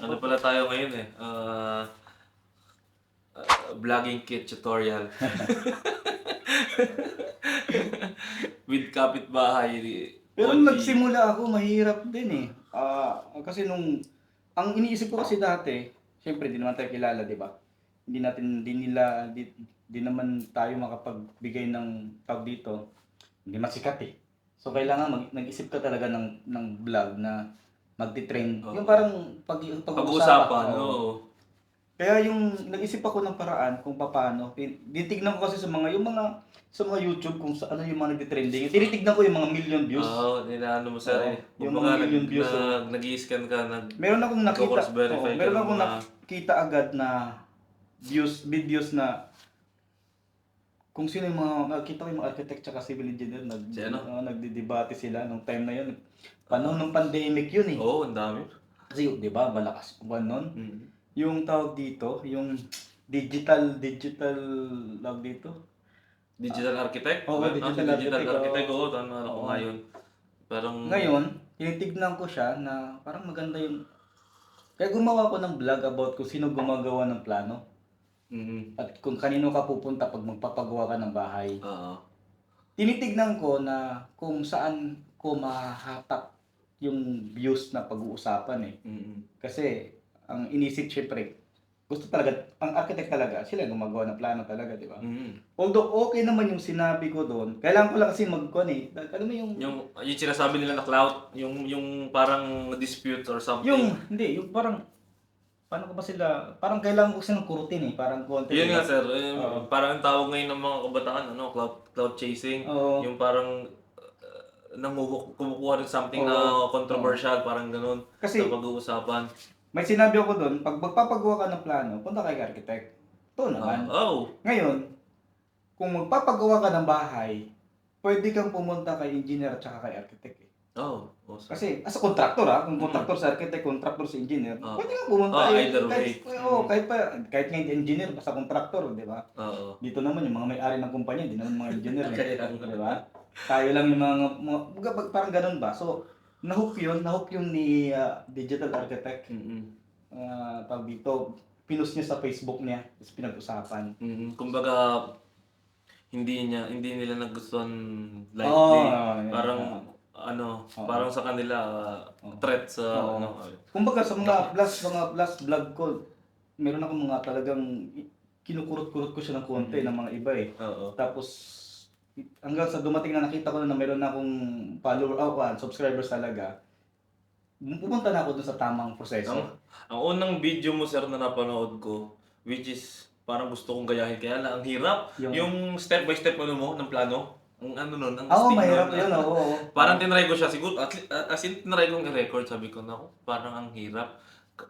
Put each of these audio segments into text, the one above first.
Ano pala tayo ngayon eh? Ah, ah, vlogging kit tutorial. With kapitbahay. Pero nung nagsimula ako, mahirap din eh. Ah, kasi nung, ang iniisip ko kasi dati, syempre di naman tayo kilala, di ba? Hindi natin, di nila, di, di naman tayo makapagbigay ng tawag dito. Hindi masikat eh. So kailangan mag, nag-isip ka talaga ng, ng vlog na magti-trend. Oo. Yung parang pag, Pag-uusapan, oo. oo. Kaya yung nag-isip ako ng paraan kung paano. Titignan ko kasi sa mga yung mga sa mga YouTube kung sa ano yung mga nagti-trending. Tinitignan ko yung mga million views. Oo, ninaano mo sa Oo, eh. yung mga million nag, views, nag, nag-i-scan ka, nag, Meron akong nakita, ka meron ng akong mga- nakita agad na views, videos na kung sino yung mga, nakita ko yung mga architect tsaka civil engineer, nag, Si ano? uh, nagdidebate sila nung time na yun. Panahon ng pandemic yun eh. Oo, ang dami. Kasi di ba, malakas buwan nun. Mm. Yung tawag dito, yung digital, digital, tawag dito, Digital architect? Oo, Ba- digital ah, digital architect, architect. oo. Tama ano ko ngayon. Parang... Ngayon, tinitignan ko siya na parang maganda yung... Kaya gumawa ko ng vlog about kung sino gumagawa ng plano Mm. at kung kanino ka pupunta pag magpapagawa ka ng bahay. Oo. Tinitignan ko na kung saan ko mahatak yung views na pag-uusapan eh. Mm. Kasi ang inisip syempre, gusto talaga, ang architect talaga, sila gumagawa ng plano talaga, di ba? Mm. Although okay naman yung sinabi ko doon, kailangan ko lang kasi mag-con eh. Alam mo yung... Yung, yung sinasabi nila na clout, yung, yung parang dispute or something. Yung, hindi, yung parang, paano ko ba sila, parang kailangan ko silang kurutin eh, parang konti. Yun nga sir, eh, Oo. parang ang tawag ngayon ng mga kabataan, ano, cloud, cloud chasing. Oo. Yung parang uh, nanguhu- kumukuha rin something na controversial, parang ganun. Kasi sa pag-uusapan. may sinabi ako doon, pag magpapagawa ka ng plano, punta kay architect. Ito naman. oh, Ngayon, kung magpapagawa ka ng bahay, pwede kang pumunta kay engineer at saka kay architect eh. Oh, oh, sir. Kasi as a contractor ha, kung contractor sa architect, contractor sa engineer, Oo. pwede kang pumunta Oo, eh. either kahit, way. oo, Mm. kahit pa, kahit nga hindi engineer, basta contractor, di ba? Oo. Dito naman yung mga may-ari ng kumpanya, hindi naman mga engineer. eh. Kaya nga. Di ba? Tayo lang yung mga, mga parang ganun ba? So, nahook yun, nahook yun ni ah, digital architect. Mm-mm. Uh, tawag dito, pinus niya sa Facebook niya, tapos pinag-usapan. Mm-mm. Kumbaga, hindi niya, hindi nila nagustuhan Oo, lightly. yeah, parang, yeah. Ano, Oo. parang sa kanila, uh, Oo. threat sa, Oo. ano, Kumbaga sa mga plus, mga plus vlog ko, meron ako mga talagang kinukurot-kurot ko siya ng konti Mhm. ng mga iba eh. oo. Tapos, hanggang sa dumating na nakita ko na, meron na akong follower, oh, ah, subscribers talaga, pumunta na ako dun sa tamang proseso. Ang, ang unang video mo, sir, na napanood ko, which is, parang gusto kong gayahin. Kaya lang, ang hirap. Yung step by step ano mo, ng plano, ang ano nun, ang Oo, mahirap nun, yun, oo. Parang tinry ko siya, siguro, at, at, as in, tinry kong i-record, sabi ko, naku, parang ang hirap.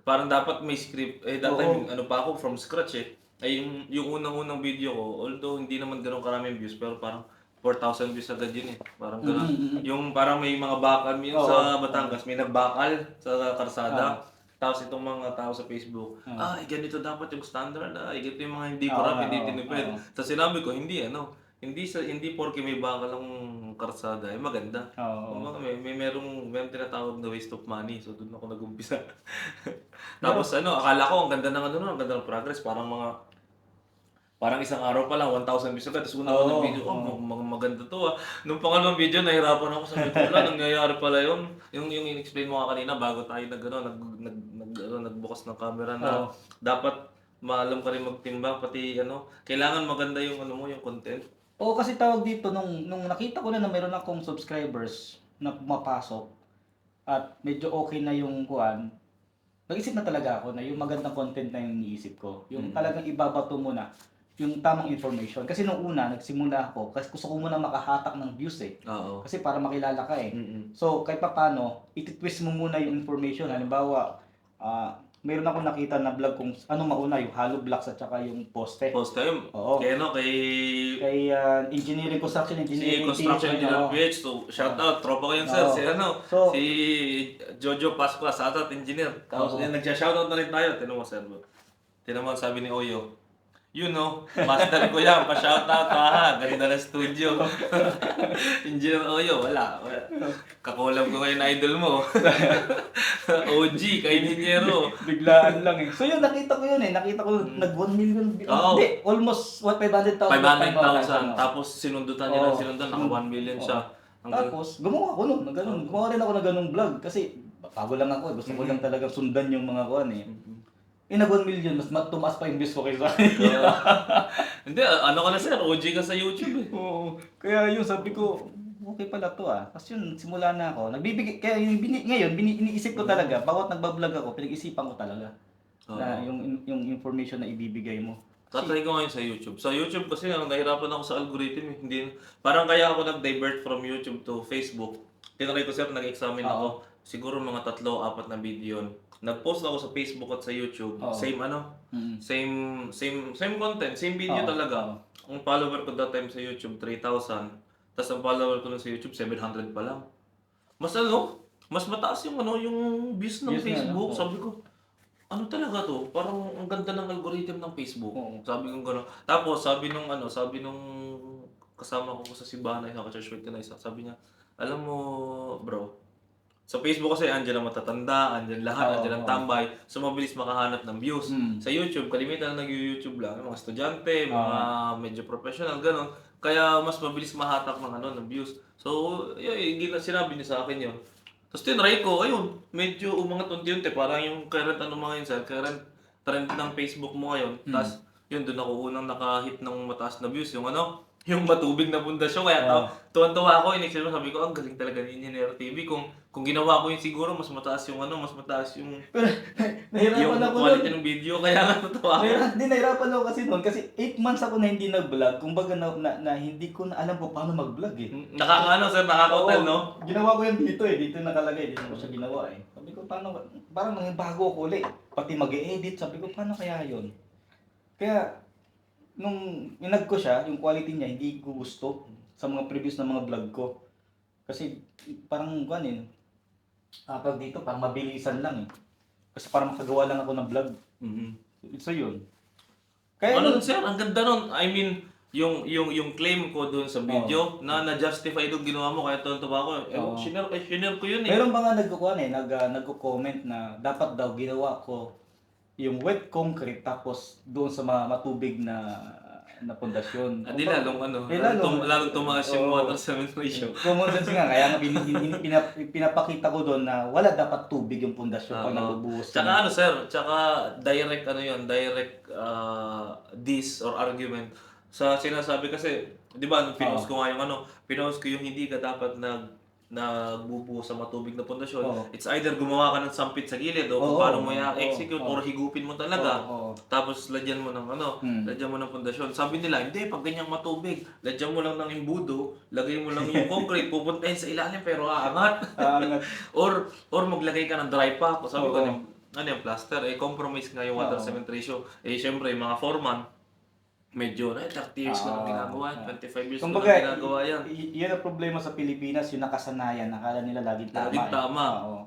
Parang dapat may script, eh, that time, ano pa ako, from scratch eh. Ay, yung, yung unang-unang video ko, although hindi naman ganun karaming views, pero parang 4,000 views agad yun eh. Parang ganun. Mm, mm, mm. Yung parang may mga bakal, yung Oo. sa Batangas, may nagbakal sa karsada. Oo. Tapos itong mga tao sa Facebook, Oo. ah, ganito dapat yung standard, ah, ganito yung mga hindi corrupt, oo, hindi tinipid. Sa sinabi ko, hindi ano, hindi sa hindi porke may bakal ang karsada, eh maganda. Oo. Kumbaga, may, may merong, merong tinatawag na waste of money. So, doon ako nag-umpisa. Tapos, ano, akala ko, ang ganda ng ano, no, ang ganda ng progress. Parang mga, parang isang araw pa lang, 1,000 views agad. Tapos una Oo, ng video, oh, oo. mag- mag- maganda to ah. Nung pangalawang video, nahirapan ako. Sabi ko, wala, nangyayari pala yun. Yung, yung in-explain mo nga kanina, bago tayo nag, ano, nag, nag, nag, ano, nagbukas ng camera na Oo. dapat maalam ka rin magtimbang, pati ano, kailangan maganda yung ano mo, yung content. Oo, kasi tawag dito, nung, nung nakita ko na na meron akong subscribers na pumapasok at medyo okay na yung kuan, nag-isip na talaga ako na yung magandang content na yung iniisip ko. Yung Mm. talagang ibabato mo na yung tamang information. Kasi nung una, nagsimula ako, kasi gusto ko muna makahatak ng views eh. Oo. Kasi para makilala ka eh. Mm-mm. So, kahit pa paano, ititwist mo muna yung information. Halimbawa, ah meron ako nakita na vlog kung ano mauna, yung hollow blocks at saka yung poste. Post tayo. Oo. Kaya ano, kay Kay ah, engineering construction, Si engineering Construction team, Engineer ano. PH, so shout out, tropa ko yun sir, si ano, So- si Jojo Pascua, shout out engineer. Tapos yun, nagsha-shout out na rin tayo, tinan mo sir. Ang sabi ni Oyo. Yun no, master ko yan, pa-shoutout ha, ganda ng studio. Engineer Oyo, wala. wala. Kakulam ko ngayon idol mo. OG, kay Ninyero. Biglaan lang eh. So yun, nakita ko yun eh. Nakita ko nag 1 million. Mm. Oo. Hindi, almost what 500,000. 500,000. Tapos sinundutan niya ng Oo. sinundan, naka 1 million Oo. siya. Hanggang- Tapos, gumawa ako nun, ng ganun. Gumawa rin ako ng ganung vlog. Kasi, bago lang ako. eh. Gusto ko lang talagang sundan yung mga kuhan eh. Eh, nag 1 million, mas mat- tumaas pa yung views ko kaysa Oo. Hindi, ano ka na sir, OG ka sa YouTube eh. Oo. Kaya yun, sabi ko, okay pala to ah. Tapos yun, simula na ako. Nagbibigay, kaya yung bini, ngayon, bini, iniisip ko talaga, bawat nagbablog ako, pinag-isipan ko talaga. Na yung, yung information na ibibigay mo. Tatry ko ngayon sa YouTube. Sa YouTube kasi ang nahirapan ako sa algorithm eh. Hindi, parang kaya ako nag-divert from YouTube to Facebook. Tinry ko sir, nag-examine ako. Siguro mga tatlo, apat na video yun. Nag-post ako sa Facebook at sa YouTube. Oo. Same ano, Mm. same same same content, same video Oo, talaga. Ang follower ko that time sa YouTube 3,000. Tapos ang follower ko nun sa YouTube 700 pa lang. Mas ano, mas mataas yung ano, yung views ng Views Facebook. Sabi ko, ano talaga to? Parang ang ganda ng algorithm ng Facebook. Oo. Sabi ko gano'n. Tapos sabi nung ano, sabi nung kasama ko sa simbahan na isa, ka-church na isa, sabi niya, alam mo, bro, sa Facebook kasi andyan ang matatanda, andyan lahat, Oo, andyan ang oo. tambay. So mabilis makahanap ng views. Mm. Sa YouTube, kalimitan na nag-YouTube lang, yung mga estudyante, mga medyo professional, gano'n. Kaya mas mabilis mahatak ng ano, ng views. So, yun, gina- sinabi niya sa akin yun. Tapos tinry ko, ayun, medyo umangat unti-unti. Parang yung current ano mga yun, sir, current trend ng Facebook mo ngayon. Tapos, yun, doon ako unang nakahit ng mataas na views. Yung ano, yung matubig na pundasyon. Kaya Oo. tuwan-tuwa ako, ko, sabi ko, ang galing talaga ni Engineer TV. Kung kung ginawa ko yun siguro, mas mataas yung ano, mas mataas yung, Nahirapan yung ako quality nun. ng video. Kaya nga natuwa ako. Nahirapan, hindi, nahirapan ako kasi noon. Kasi 8 months ako na hindi nag-vlog. Kumbaga na, na, na hindi ko na alam kung paano mag-vlog eh. Nakakaano, sir, nakaka-hotel, Oo, no? Ginawa ko yan dito eh. Dito nakalagay. Dito ko siya ginawa eh. Sabi ko, paano, parang nanging bago ako ulit. Pati mag-edit. Sabi ko, paano kaya yun? Kaya, nung inag ko siya, yung quality niya, hindi ko gusto sa mga previous na mga vlog ko. Kasi, parang, kuan eh, ah, tawag dito, parang mabilisan lang eh. Kasi parang makagawa lang ako ng vlog. So, yun. Kaya, ano, nun- sir, ang ganda nun. I mean, yung yung yung claim ko doon sa video na na-justify yung ginawa mo kaya tonto ba ako. Eh, Oo. shinare, eh, shinare ko yun eh. Meron mga nagkukuhan eh, nag, uh, nagko-comment na dapat daw ginawa ko yung wet concrete tapos doon sa mga matubig na na pundasyon. Hindi lalong ano, Eh, lalong, lalo. tum- lalong tumaas yung Oo. water cement ratio. Common sense nga, kaya nga bin, bin, pinap- pinapakita ko doon na wala dapat tubig yung pundasyon pag Oo. nabubuhos. Tsaka ano sir, tsaka direct ano yun, direct uh, diss or argument. Sa sinasabi kasi, di ba, nung pinost ko nga yung ano, pinost ko yung hindi ka dapat nag nagbubuo sa matubig na pundasyon. Oo. It's either gumawa ka ng sampit sa gilid o kung Oo. paano mo i-execute Oo. or higupin mo talaga. Oo. Tapos lagyan mo ng ano, Hmm. lagyan mo ng pundasyon. Sabi nila, hindi, pag ganyang matubig, lagyan mo lang ng imbudo, lagay mo lang yung concrete, pupuntahin sa ilalim pero aangat. Angat. or or maglagay ka ng dry pack. Sabi ko, Oo. ano, yung- ano yung plaster? Eh, compromise nga yung water Oo. cement ratio. Eh, syempre, yung mga foreman, medyo, eh, 30 years ko na Ah. ginagawa yan, 25 years ko Kumbaga, na ginagawa yan. y- y- yan ang problema sa Pilipinas, yung nakasanayan, nakala nila laging tama. Laging eh. tama. Oo.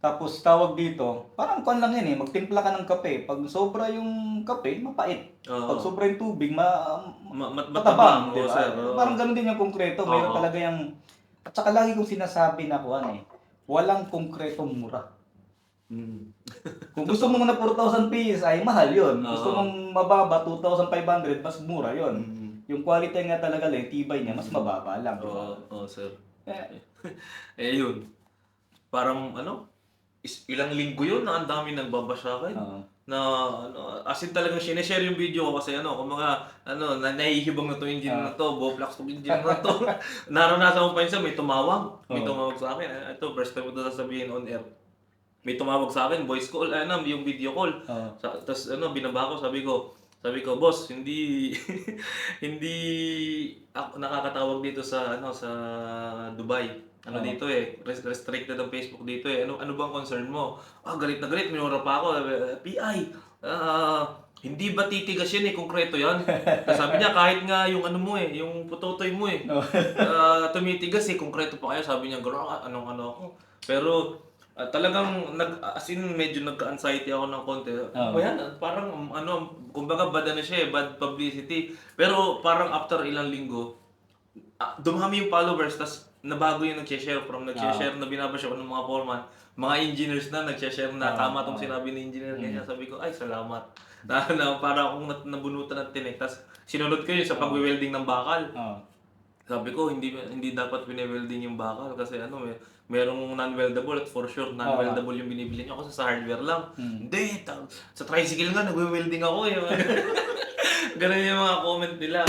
Tapos tawag dito, parang kwan lang yan eh, magtimpla ka ng kape. Pag sobra yung kape, mapait. Oo. Pag sobra yung tubig, ma Ma- mat- matabang, matabang, di oo, ba? sir. oo. Parang ganun din yung konkreto, mayroon Oo. talaga yung at saka lagi kong sinasabi na kuan eh, walang konkretong mura. Mm. Kung gusto mo na 4,000 pesos ay mahal yun. Oo. Gusto mong mababa 2,500 mas mura yun. Mm. Yung quality nga talaga lang, tibay niya mas mababa lang. Oo, oo, sir. Eh, Eh, yun. Parang, ano, is, ilang linggo yun na ang dami nagbaba sa akin. oo. na ano, as in talagang sineshare yung video ko kasi ano, kung mga ano, na nahihibang na to engine na to, Boflax to engine na to. Naranasan ko pa yun sa may tumawag. May tumawag sa akin. Eh, Ito, first time ko ito sasabihin on air. May tumawag sa akin, voice call, ano, yung video call. Oo. Sa, tapos ano, binaba ko, sabi ko, sabi ko, boss, hindi hindi ako nakakatawag dito sa ano sa Dubai. Ano Oo. dito eh, res- restricted ang Facebook dito eh. Ano ano bang concern mo? Ah, galit na galit, minura pa ako. Sabi, PI, ah, hindi ba titigas yan eh, konkreto yan? Sabi niya, kahit nga yung ano mo eh, yung putotoy mo eh, ah, tumitigas eh, konkreto pa kayo. Sabi niya, gano'n, anong ano ako. Pero, Ah, talagang nag as in medyo nagka-anxiety ako ng konti. Oo. O yan, parang um, ano, kumbaga bad ano siya, eh, bad publicity. Pero parang after ilang linggo, ah, dumami yung followers, tas nabago yung nag-share from nag-share na binabash ako ng mga foreman. Mga engineers na nag-share na Oo, tama tong sinabi ni engineer ganyan. Sabi ko, ay salamat. Na, na para akong nabunutan ng tinik. Tas sinunod ko yun sa pag-welding ng bakal. Oo. Sabi ko, hindi hindi dapat pine-welding yung bakal kasi ano, may, merong non-weldable at for sure non-weldable yung binibili niyo kasi sa hardware lang. Hindi, ta- sa tricycle nga nagwe-welding ako eh. Ganun yung mga comment nila.